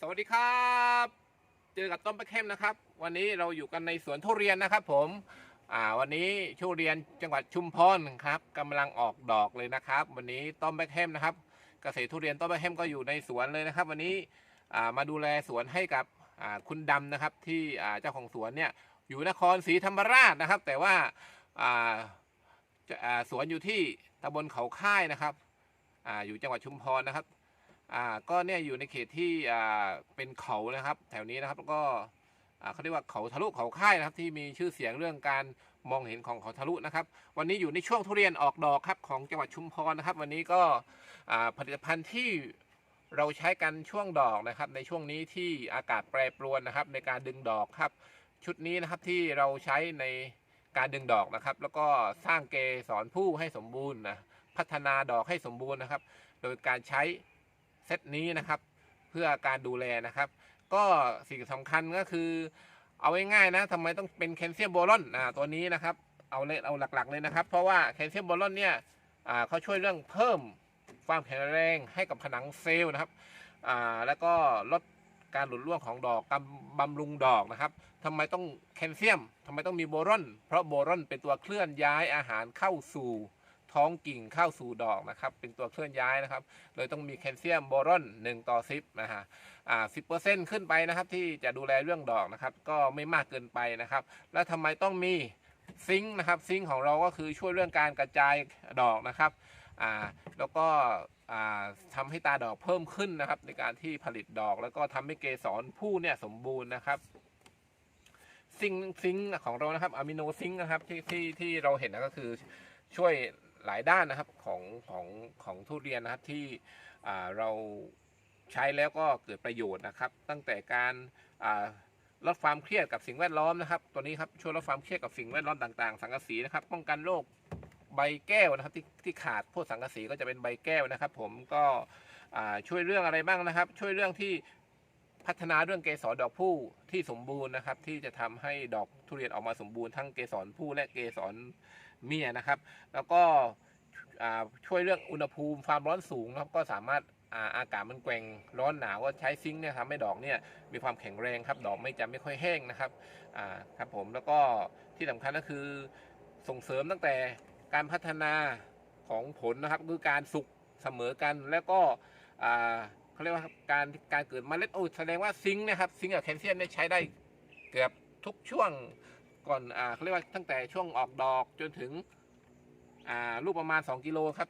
สวัสดีครับ เจอกับต้นปลาเข้มนะครับ วันนี้เราอยู่กันในสวนทุเรียนนะครับ ผมอ่าวันนี้ทุเรียนจังหวัดชุมพรครับกำลังออกดอกเลยนะครับ วันนี้ต้นปลาเข้มนะครับ เกษตรทุเรียนต้นปลาเข้มก็อยู่ในสวนเลยนะครับ วันนี้อ่ามาดูแลสวนให้กับอ่าคุณดำนะครับ ที่อ่าเจ้าของสวนเนี่ยอยู่นครศรีธรรมราชนะครับ แต่ว่าอ่าจะอ่าสวนอยู่ที่ตำบลเขาค่ายนะครับอ่าอยู่จังหวัดชุมพรนะครับ อ่าก็เนี่ยอยู่ในเขตที่อ่าเป็นเขานะครับ แถวนี้นะครับแล้วก็อ่าเขาเรียกว่าเขาทะลุเขาค่ายนะครับ ที่มีชื่อเสียงเรื่องการมองเห็นของเขาทะลุนะครับ วันนี้อยู่ในช่วงทุเรียนออกดอกครับของจังหวัดชุมพรนะครับ วันนี้ก็อ่าผลิตภัณฑ์ที่เราใช้กันช่วงดอกนะครับ ในช่วงนี้ที่อากาศแปรปรวนนะครับ ในการดึงดอกครับ ชุดนี้นะครับที่เราใช้ในการดึงดอกนะครับ แล้วก็สร้างเกสรผู้ให้สมบูรณ์นะพัฒนาดอกให้สมบูรณ์นะครับ โดยการใช้ เซตนี้นะครับ เพื่อการดูแลนะครับ ก็สิ่งสำคัญก็คือ เอาง่ายๆนะทำไมต้องเป็นแคลเซียมโบรอนอ่าตัวนี้นะครับ เอาเลยเอาหลักๆเลยนะครับ เพราะว่าแคลเซียมโบรอนเนี่ยอ่าเขาช่วยเรื่องเพิ่มความแข็งแรงให้กับผนังเซลล์นะครับอ่าแล้วก็ลดการหลุดร่วงของดอกกำบำรุงดอกนะครับทำไมต้องแคลเซียมทำไมต้องมีโบรอน เพราะโบรอนเป็นตัวเคลื่อนย้ายอาหารเข้าสู่ ท้องกิ่งเข้าสู่ดอกนะครับ เป็นตัวเคลื่อนย้ายนะครับเลยต้องมีแคลเซียมโบรอน 1 ต่อ 10 นะฮะ อ่าสิขึ้นไปนะครับที่จะดูแลเรื่องดอกนะครับ ก็ไม่มากเกินไปนะครับ แล้วทำไมต้องมีซิงค์นะครับ ซิงค์ของเราก็คือช่วยเรื่องการกระจายดอกนะครับ อ่า แล้วก็อ่าทำให้ตาดอกเพิ่มขึ้นนะครับ ในการที่ผลิตดอก แล้วก็ทำให้เกสรผู้เนี่ยสมบูรณ์นะครับซิงค์ซิงค์ของเรานะครับอะมิโนซิงค์นะครับที่ที่ที่เราเห็นนะก็คือช่วย หลายด้านนะครับของของของทุเรียนนะครับที่เราใช้แล้วก็เกิดประโยชน์นะครับ ตั้งแต่การลดความเครียดกับสิ่งแวดล้อมนะครับ ตัวนี้ครับช่วยลดความเครียดกับสิ่งแวดล้อมต่างๆ สังกะสีนะครับ ป้องกันโรคใบแก้วนะครับที่ที่ขาดพวกสังกะสีก็จะเป็นใบแก้วนะครับ ผมก็ช่วยเรื่องอะไรบ้างนะครับ ช่วยเรื่องที่พัฒนาเรื่องเกสรดอกผู้ที่สมบูรณ์นะครับ ที่จะทำให้ดอกทุเรียนออกมาสมบูรณ์ทั้งเกสรผู้และเกสร เมียนะครับ แล้วก็ช่วยเรื่องอุณหภูมิความร้อนสูงนะครับก็สามารถอาอากาศมันแกว่งร้อนหนาวก็ใช้ซิงค์เนี่ยทำให้ดอกเนี่ยมีความแข็งแรงครับ ดอกไม่จะไม่ค่อยแห้งนะครับครับผมแล้วก็ที่สำคัญก็คือส่งเสริมตั้งแต่การพัฒนาของผลนะครับคือการสุกเสมอกันแล้วก็เขาเรียกว่าการการเกิดเมล็ดโอ้แสดงว่าซิงค์นะครับซิงค์กับแคลเซียมเนี่ยใช้ได้เกือบทุกช่วง ก่อนอ่าเขาเรียกว่าตั้งแต่ช่วงออกดอกจนถึงอ่าลูกประมาณ 2 กิโลครับ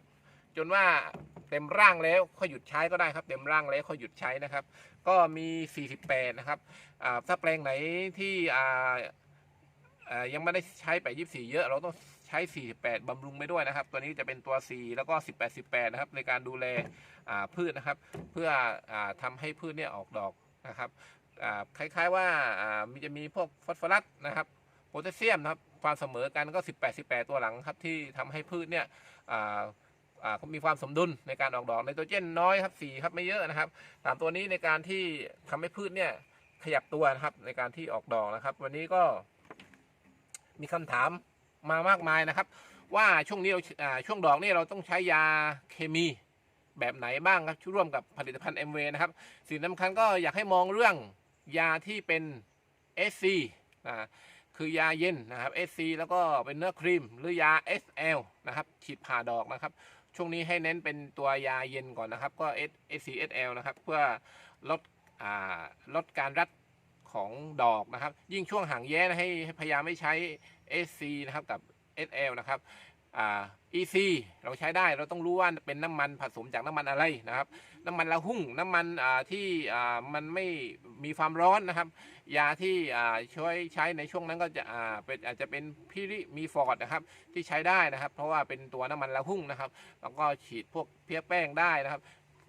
จนว่าเต็มร่างแล้วค่อยหยุดใช้ก็ได้ครับ เต็มร่างแล้วค่อยหยุดใช้นะครับ ก็มี 48 นะครับอ่าถ้าแปลงไหนที่อ่าอ่ายังไม่ได้ใช้ไป24 เยอะ เราต้องใช้ 48 บำรุงไปด้วยนะครับ ตัวนี้จะเป็นตัว 4 แล้วก็ 18 18 นะครับ ในการดูแลอ่าพืชนะครับ เพื่ออาทำให้พืชเนี่ยออกดอกนะครับคล้ายๆว่าอ่ามีจะมีพวกฟอสฟอรัสนะครับ พแทสเซียมนะครับความเสมอกันก็ 18 18 ตัวหลังครับที่ทำให้พืชเนี่ยมีความสมดุลในการออกดอกไนโตรเจนน้อยครับ4ครับไม่เยอะนะครับสามตัวนี้ในการที่ทำให้พืชเนี่ยขยับตัวนะครับในการที่ออกดอกนะครับ วันนี้ก็มีคำถามมามากมายนะครับ ว่าช่วงนี้เราช่วงดอกนี่เราต้องใช้ยาเคมีแบบไหนบ้างครับร่วมกับผลิตภัณฑ์ MV นะครับสิ่งสำคัญก็อยากให้มองเรื่องยาที่เป็น SC อ่า คือยาเย็นนะครับ SC แล้วก็เป็นเนื้อครีมหรือยา SL นะครับฉีดผ่าดอกนะครับ ช่วงนี้ให้เน้นเป็นตัวยาเย็นก่อนนะครับ ก็ SC SL นะครับ เพื่อลดอ่าลดการรัดของดอกนะครับ ยิ่งช่วงห่างแย้นะให้พยายามไม่ใช้ SC นะครับกับ SL นะครับ EC เราใช้ได้เราต้องรู้ว่าเป็นน้ำมันผสมจากน้ำมันอะไรนะครับ น้ำมันละหุ่งน้ำมันที่มันไม่มีความร้อนนะครับ ยาที่ช่วยใช้ในช่วงนั้นก็จะอาเป็นอาจจะเป็นพิริมีฟอร์ดนะครับที่ใช้ได้นะครับ เพราะว่าเป็นตัวน้ำมันละหุ่งนะครับ แล้วก็ฉีดพวกเพี้ยแป้งได้นะครับ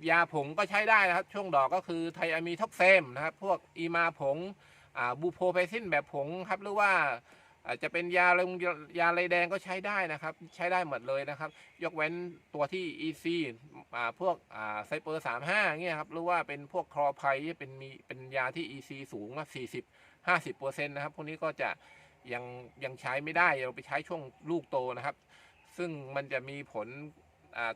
ยาผงก็ใช้ได้นะครับ ช่วงดอกก็คือไทอะมีท็อกเซมนะครับ พวกอีมาผงบูโพไพซินแบบผงครับหรือว่า อาจจะเป็นยาลงยาไรแดงก็ใช้ได้นะครับ ใช้ได้หมดเลยนะครับ ยกเว้นตัวที่ EC อ่าพวกอ่าไซเปอร์สามห้าเงี้ยครับหรือว่าเป็นพวกคลอไพเป็นมีเป็นยาที่ EC สูงนะสี่สิบห้าสิบเปอร์เซ็นต์นะครับพวกนี้ก็จะยังยังใช้ไม่ได้เราไปใช้ช่วงลูกโตนะครับ ซึ่งมันจะมีผล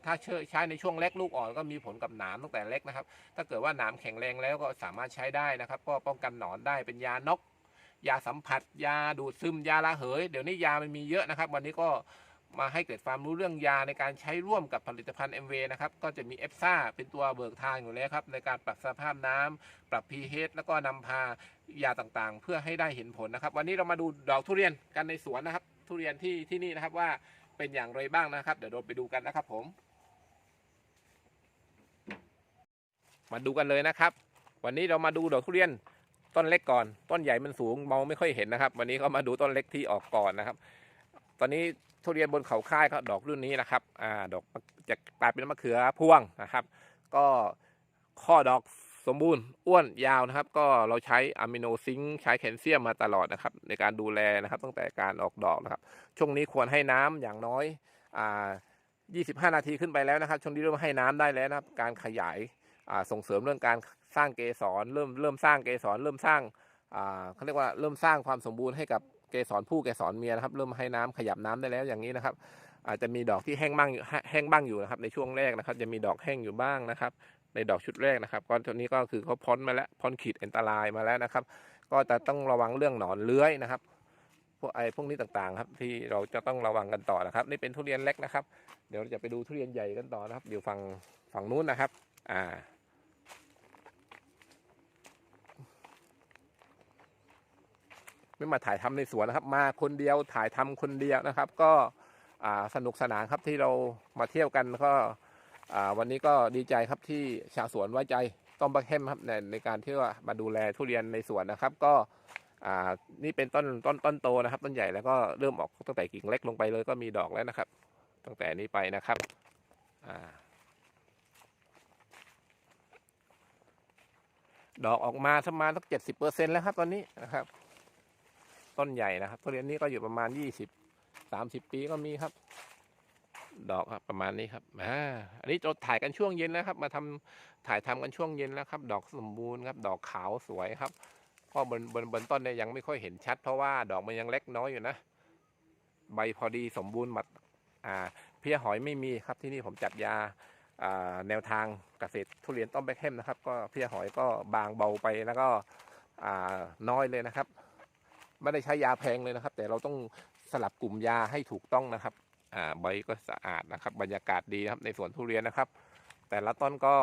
ถ้าใช้ในช่วงเล็กลูกอ่อนก็มีผลกับหนามตั้งแต่เล็กนะครับ ถ้าเกิดว่าหนามแข็งแรงแล้วก็สามารถใช้ได้นะครับ ก็ป้องกันหนอนได้เป็นยานก ยาสัมผัส ยาดูดซึมยาระเหย เดี๋ยวนี้ยามันมีเยอะนะครับ วันนี้ก็มาให้เกิดความรู้เรื่องยาในการใช้ร่วมกับผลิตภัณฑ์ MV นะครับ ก็จะมีเอฟซ่าเป็นตัวเบิกทางอยู่แล้วครับ ในการปรับสภาพน้ำปรับ pH แล้วก็นำพายาต่างๆ เพื่อให้ได้เห็นผลนะครับ วันนี้เรามาดูดอกทุเรียนกันในสวนนะครับ ทุเรียนที่ที่นี่นะครับว่าเป็นอย่างไรบ้างนะครับ เดี๋ยวเราไปดูกันนะครับ ผม มาดูกันเลยนะครับ วันนี้เรามาดูดอกทุเรียน ต้นเล็กก่อน ต้นใหญ่มันสูงมองไม่ค่อยเห็นนะครับ วันนี้ก็มาดูต้นเล็กที่ออกก่อนนะครับ ตอนนี้ทุเรียนบนเขาค่ายก็ดอกรุ่นนี้นะครับอ่าดอกจะกลายเป็นมะเขือพวงนะครับ ก็ข้อดอกสมบูรณ์อ้วนยาวนะครับ ก็เราใช้อะมิโนซิงค์ใช้แคลเซียมมาตลอดนะครับ ในการดูแลนะครับ ตั้งแต่การออกดอกนะครับ ช่วงนี้ควรให้น้ำอย่างน้อยอ่า25 นาทีขึ้นไปแล้วนะครับ ช่วงนี้เริ่มให้น้ำได้แล้วนะครับ การขยายส่งเสริมเรื่องการ สร้างเกสรเริ่มเริ่มสร้างเกสรเริ่มสร้างเขาเรียกว่าเริ่มสร้างความสมบูรณ์ให้กับเกสรผู้เกสรเมียนะครับ เริ่มให้น้ำขยับน้ำได้แล้วอย่างนี้นะครับ อาจจะมีดอกที่แห้งบ้างแห้แห้งบ้างอยู่นะครับ ในช่วงแรกนะครับ จะมีดอกแห้งอยู่บ้างนะครับ ในดอกชุดแรกนะครับก็ตัวนี้ก็คือเขาพ้นมาแล้วพ้นขีดอันตรายมาแล้วนะครับ ก็จะต้องระวังเรื่องหนอนเลื้อยนะครับพวกไอ้พวกนี้ต่างๆครับที่เราจะต้องระวังกันต่อนะครับ นี่เป็นทุเรียนเล็กนะครับ เดี๋ยวเราจะไปดูทุเรียนใหญ่กันต่อนะครับ เดี๋ยวฝั่งฝั่งนู้นนะครับ อ่า ไม่มาถ่ายทำในสวนนะครับ มาคนเดียวถ่ายทำคนเดียวนะครับ ก็สนุกสนานครับที่เรามาเที่ยวกันก็วันนี้ก็ดีใจครับที่ชาวสวนไว้ใจต้อมบักแฮมครับในในการที่ว่ามาดูแลทุเรียนในสวนนะครับ ก็นี่เป็นต้นต้นต้นโตนะครับ ต้นใหญ่แล้วก็เริ่มออกตั้งแต่กิ่งเล็กลงไปเลยก็มีดอกแล้วนะครับ ตั้งแต่นี้ไปนะครับอดอกออกมาประมาณสักเจ็ดสิบเปอร์เซ็นแล้วครับตอนนี้นะครับ ต้นใหญ่นะครับทุเรียนนี้ก็อยู่ประมาณยี่สิบสามสิบปีก็มีครับ ดอกครับประมาณนี้ครับอ่าอันนี้เราถ่ายกันช่วงเย็นแล้วครับ มาทำถ่ายทำกันช่วงเย็นแล้วครับ ดอกสมบูรณ์ครับ ดอกขาวสวยครับก็บนบนบนต้นเนี่ยยังไม่ค่อยเห็นชัด เพราะว่าดอกมันยังเล็กน้อยอยู่นะ ใบพอดีสมบูรณ์หมดอ่า เพี้ยหอยไม่มีครับที่นี่ผมจัดยาอ่าแนวทางเกษตรทุเรียนต้นแบคแฮมนะครับ ก็เพี้ยหอยก็บางเบาไปแล้วก็อ่าน้อยเลยนะครับ ไม่ได้ใช้ยาแพงเลยนะครับ แต่เราต้องสลับกลุ่มยาให้ถูกต้องนะครับอ่าใบก็สะอาดนะครับ บรรยากาศดีนะครับในสวนทุเรียนนะครับ แต่ละต้นก็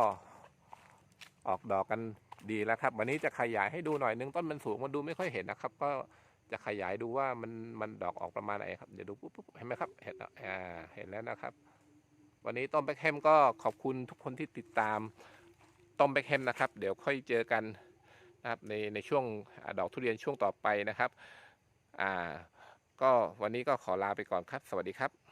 ออกดอกกันดีแล้วครับ วันนี้จะขยายให้ดูหน่อยนึงต้นมันสูงมันดูไม่ค่อยเห็นนะครับ ก็จะขยายดูว่ามันมันดอกออกประมาณไหนครับเดี๋ยวดูปุ๊บปุ๊บเห็นไหมครับเห็นแล้วอ่าเห็นแล้วนะครับ วันนี้ต้นแบคแฮมก็ขอบคุณทุกคนที่ติดตามต้นแบคแฮมนะครับ เดี๋ยวค่อยเจอกัน นะครับในในช่วงอดอกทุเรียนช่วงต่อไปนะครับอ่าก็วันนี้ก็ขอลาไปก่อนครับ สวัสดีครับ